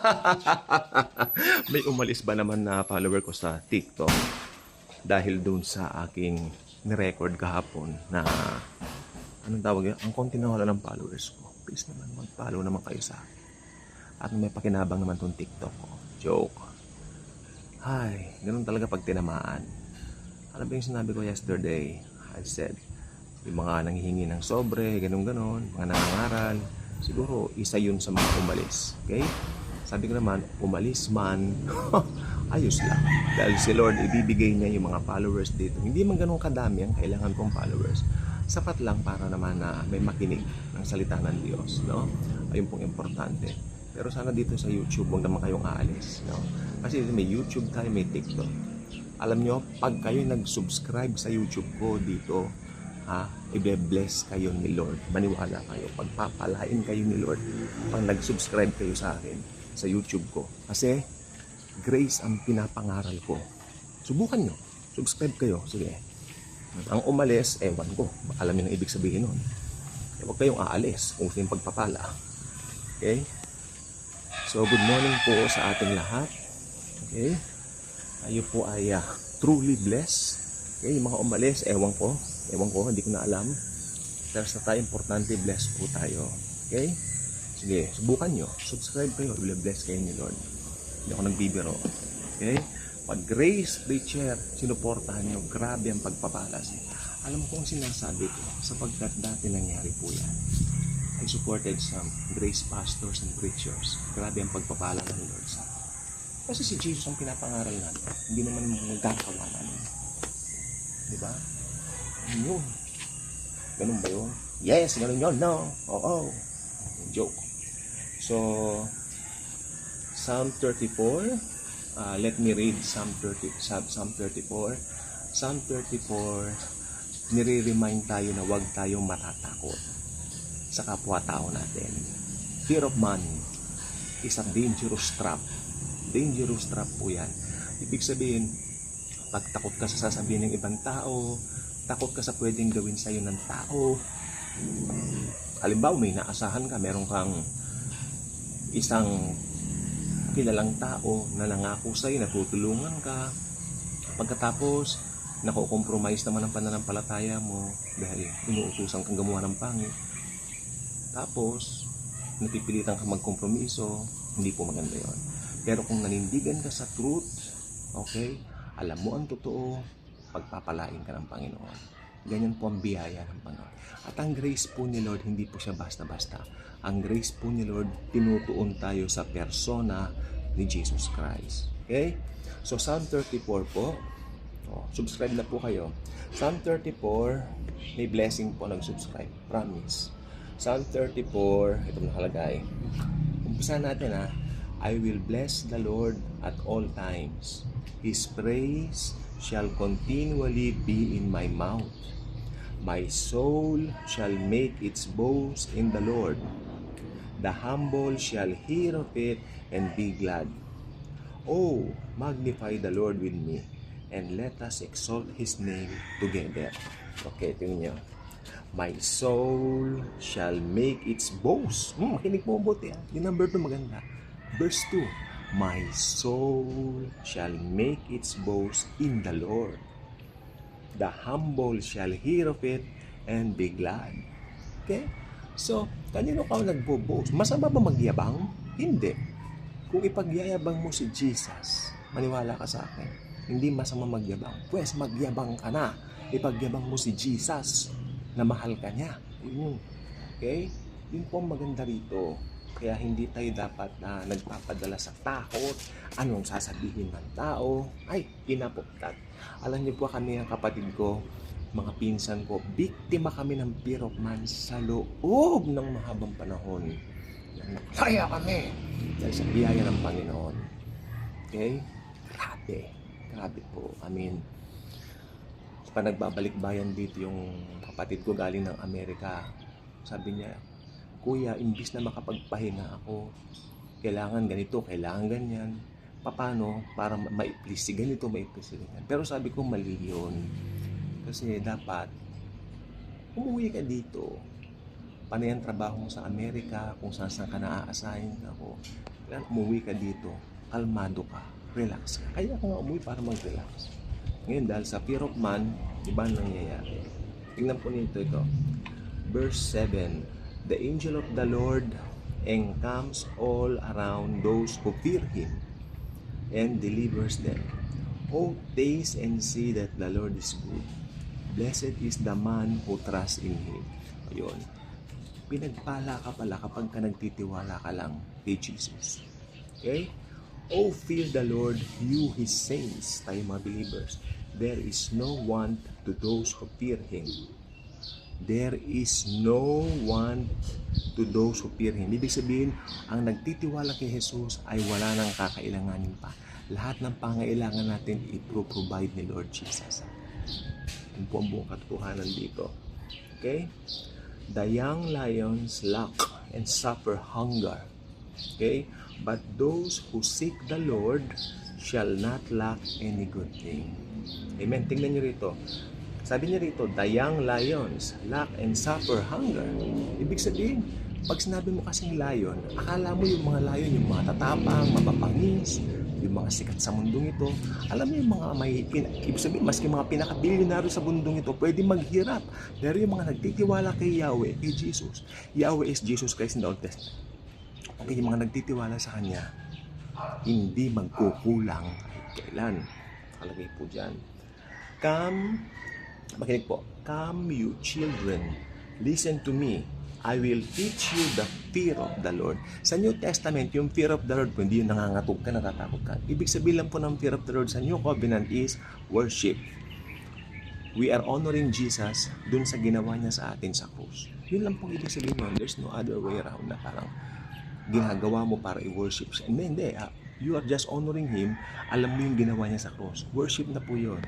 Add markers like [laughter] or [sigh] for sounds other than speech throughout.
[laughs] May umalis ba naman na follower ko sa TikTok dahil dun sa aking nirecord kahapon na anong tawag yun? Ang konti na wala ng followers ko. Please naman mag-follow naman kayo sa akin. At may pakinabang naman tong TikTok ko. Joke. Ay, ganun talaga pag tinamaan. Alam ba yung sinabi ko yesterday? I said, yung mga nanghihingi ng sobre, ganun-ganon, mga nangangaral, siguro isa yun sa mga umalis. Okay? Sabi ko naman, umalis man, [laughs] ayos lang. Dahil si Lord, ibibigay niya yung mga followers dito. Hindi man ganun kadami ang kailangan kong followers. Sapat lang para naman na may makinig ng salita ng Diyos. No? Ayun pong importante. Pero sana dito sa YouTube, huwag naman kayong aalis. No? Kasi may YouTube tayo, may TikTok. Alam nyo, pag kayo nag-subscribe sa YouTube ko dito, ha, i-bless kayo ni Lord. Maniwala kayo. Pagpapalain kayo ni Lord pag nag-subscribe kayo sa akin sa YouTube ko. Kasi, grace ang pinapangaral ko. Subukan nyo. Subscribe kayo. Sige. Ang umalis, ewan ko. Alam niyo ang ibig sabihin nun. Eh, huwag kayong aalis kung gusto yung pagpapala. Okay? So, good morning po sa ating lahat. Okay? Tayo po ay ah, truly blessed. Okay, yung mga umalis, ewan ko. Ewan ko, hindi ko na alam. Pero sa tayo, importante, blessed po tayo. Okay? Sige, subukan nyo. Subscribe kayo. I-bless kayo ni Lord. Hindi ako nagbibiro. Okay? Pag Grace Preacher, sinuportahan nyo, grabe ang pagpapalas. Alam ko ang sinasabi ko, sapagkat dati nangyari po yan. I supported some Grace pastors and preachers. Grabe ang pagpapala ng Lord sa. Kasi si Jesus ang pinapangaral natin. Hindi naman magagawa namin. Di ba? Yun? Ganun ba yun? Yes, ganun yun. No. Oo. Joke. So, Psalm 34. Uh, let me read Psalm 30, Psalm Psalm 34. Psalm 34, nire-remind tayo na huwag tayong matatakot sa kapwa-tao natin. Fear of man is a dangerous trap. Dangerous trap po yan. Ibig sabihin, pag takot ka sa sasabihin ng ibang tao, takot ka sa pwedeng gawin sa'yo ng tao. Halimbawa, may naasahan ka, meron kang isang kilalang tao na nangako sa'yo, natutulungan ka. Pagkatapos, nako-compromise naman ang pananampalataya mo dahil inuutusan kang gumawa ng pangit. Tapos, napipilitan ka magkompromiso, hindi po maganda yon. Pero kung nanindigan ka sa truth, okay, alam mo ang totoo, pagpapalain ka ng Panginoon. Ganyan po ang biyaya ng Panginoon. At ang grace po ni Lord, hindi po siya basta-basta. Ang grace po ni Lord, tinutuon tayo sa persona ni Jesus Christ. Okay? So, Psalm 34 po. Oh, subscribe na po kayo. Psalm 34, may blessing po nag-subscribe. Promise. Psalm 34, ito nakalagay. Umpisa natin ha. I will bless the Lord at all times. His praise shall continually be in my mouth. My soul shall make its boast in the Lord. The humble shall hear of it and be glad. Oh, magnify the Lord with me, and let us exalt His name together. Okay, tingnan nyo. My soul shall make its boast. Hmm, makinig mo mabuti. ah. Yung number 2 maganda. Verse 2. My soul shall make its boast in the Lord. The humble shall hear of it and be glad. Okay? So, kanino ka nagbo-boast? Masama ba magyabang? Hindi. Kung ipagyayabang mo si Jesus, maniwala ka sa akin, hindi masama magyabang. Pwes, magyabang ka na. Ipagyabang mo si Jesus na mahal ka niya. Yun. Okay? Yun po ang maganda rito. Kaya hindi tayo dapat na nagpapadala sa takot. Anong sasabihin ng tao? Ay, pinapuktat. Alam niyo po kami ang kapatid ko, mga pinsan ko, biktima kami ng fear of man sa loob ng mahabang panahon. Kaya kami dahil sa biyaya ng Panginoon. Okay? Grabe. Grabe po. I mean, pa nagbabalik bayan dito yung kapatid ko galing ng Amerika. Sabi niya, Kuya, imbis na makapagpahinga ako, kailangan ganito, kailangan ganyan. Paano? Para ma- ma-please si ganito, ma-please si ganyan. Pero sabi ko, mali yun. Kasi dapat, umuwi ka dito. Panay ang trabaho mo sa Amerika, kung saan saan ka naaasahin ako. Kailangan umuwi ka dito, kalmado ka, relax ka. Kaya ako nga umuwi para mag-relax. Ngayon dahil sa fear of man, iba ang nangyayari. Tingnan po nito ito. Verse 7, The angel of the Lord encamps all around those who fear Him and delivers them. Oh, taste and see that the Lord is good. Blessed is the man who trusts in Him. Ayun. Pinagpala ka pala kapag ka nagtitiwala ka lang kay Jesus. Okay? Oh, fear the Lord, you His saints, tayo mga believers. There is no want to those who fear Him. There is no want to those who fear Him. Ibig sabihin, ang nagtitiwala kay Jesus ay wala nang kakailanganin pa. Lahat ng pangailangan natin, ipro-provide ni Lord Jesus. Yun po ang buong katotohanan dito. Okay? The young lions lack and suffer hunger. Okay? But those who seek the Lord shall not lack any good thing. Amen. Tingnan niyo rito. Sabi niya rito, the young lions lack and suffer hunger. Ibig sabihin, pag sinabi mo kasing lion, akala mo yung mga lion, yung mga tatapang, mapapangis, yung mga sikat sa mundong ito. Alam mo yung mga may, ibig sabihin, maski mga pinaka-bilyonaryo sa mundong ito, pwede maghirap. Pero yung mga nagtitiwala kay Yahweh, kay Jesus, Yahweh is Jesus Christ in the Old Testament. Okay, yung mga nagtitiwala sa Kanya, hindi magkukulang kailan. Kalagay po dyan. Come, makinig po. Come you children, listen to me. I will teach you the fear of the Lord. Sa New Testament, yung fear of the Lord hindi yung nangangatog ka, natatakot ka. Ibig sabihin lang po ng fear of the Lord sa New Covenant is worship. We are honoring Jesus dun sa ginawa niya sa atin sa krus. Yun lang pong ibig sabihin nun. There's no other way around na parang ginagawa mo para i-worship siya. Hindi, hindi. ah. You are just honoring Him. Alam mo yung ginawa niya sa cross. Worship na po yun.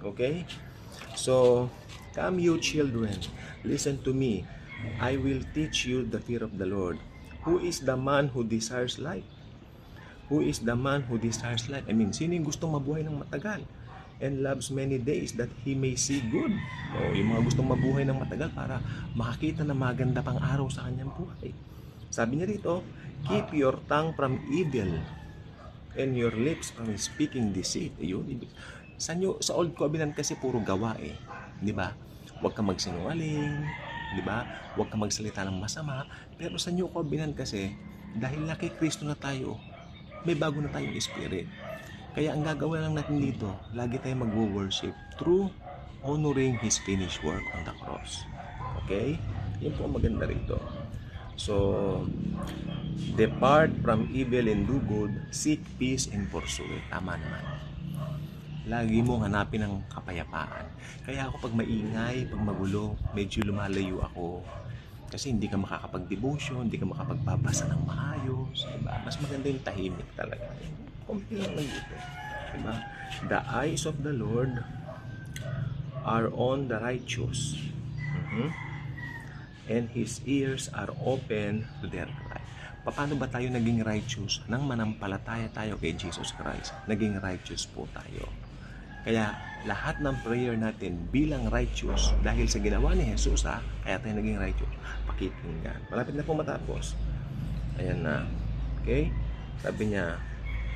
Okay? So, come you children, listen to me. I will teach you the fear of the Lord. Who is the man who desires life? Who is the man who desires life? I mean, sino yung gustong mabuhay ng matagal? And loves many days that he may see good. O, yung mga gustong mabuhay ng matagal para makakita na maganda pang araw sa kanyang buhay. Sabi niya rito, keep your tongue from evil and your lips from speaking deceit. Ayun. Sa, New, sa Old Covenant kasi puro gawa eh. Di ba? Huwag ka magsinungaling. Di ba? Huwag ka magsalita ng masama. Pero sa New Covenant kasi, dahil na kay Kristo na tayo, may bago na tayong spirit. Kaya ang gagawin lang natin dito, lagi tayong mag-worship through honoring His finished work on the cross. Okay? Yan po ang maganda rito. So, depart from evil and do good, seek peace and pursue it. Tama naman. Lagi mo hanapin ang kapayapaan. Kaya ako pag maingay, pag magulo, medyo lumalayo ako. Kasi hindi ka makakapag-devotion, hindi ka makapagbabasa ng maayos. Diba? Mas maganda yung tahimik talaga. Kumpi lang lang dito. Diba? The eyes of the Lord are on the righteous. Mhm. And His ears are open to their cry. Paano ba tayo naging righteous? Nang manampalataya tayo kay Jesus Christ, naging righteous po tayo. Kaya lahat ng prayer natin bilang righteous dahil sa ginawa ni Jesus ha, kaya tayo naging righteous. Pakikinggan. Malapit na po matapos. Ayan na. Okay? Sabi niya,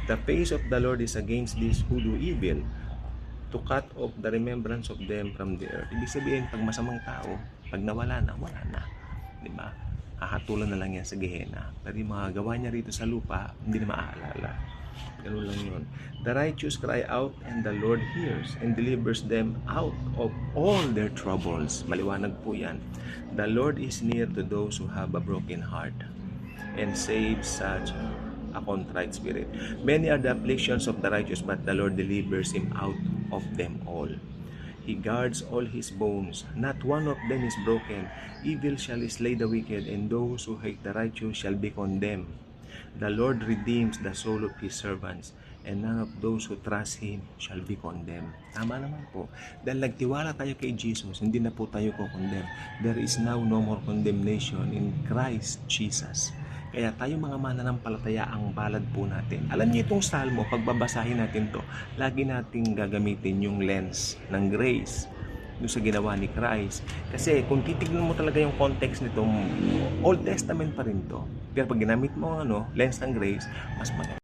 The face of the Lord is against these who do evil, to cut off the remembrance of them from the earth. Ibig sabihin, pag masamang tao, pag nawala na, wala na. Di ba? Hahatulan na lang yan sa Gehenna. Pero yung mga gawa niya rito sa lupa, hindi na maaalala. Ganun lang yun. The righteous cry out and the Lord hears and delivers them out of all their troubles. Maliwanag po yan. The Lord is near to those who have a broken heart and saves such a contrite spirit. Many are the afflictions of the righteous, but the Lord delivers him out of them all. He guards all his bones, not one of them is broken. Evil shall slay the wicked, and those who hate the righteous shall be condemned. The Lord redeems the soul of his servants, and none of those who trust him shall be condemned. Tama naman po. Dahil nagtiwala tayo kay Jesus, hindi na po tayo ko-condemn. There is now no more condemnation in Christ Jesus. Kaya tayo mga mananampalataya ang balad po natin. Alam niyo itong salmo, pagbabasahin natin to, lagi nating gagamitin yung lens ng grace. Doon sa ginawa ni Christ. Kasi kung titignan mo talaga yung context nito, Old Testament pa rin to. Pero pag ginamit mo ano, lens ng grace, mas maganda.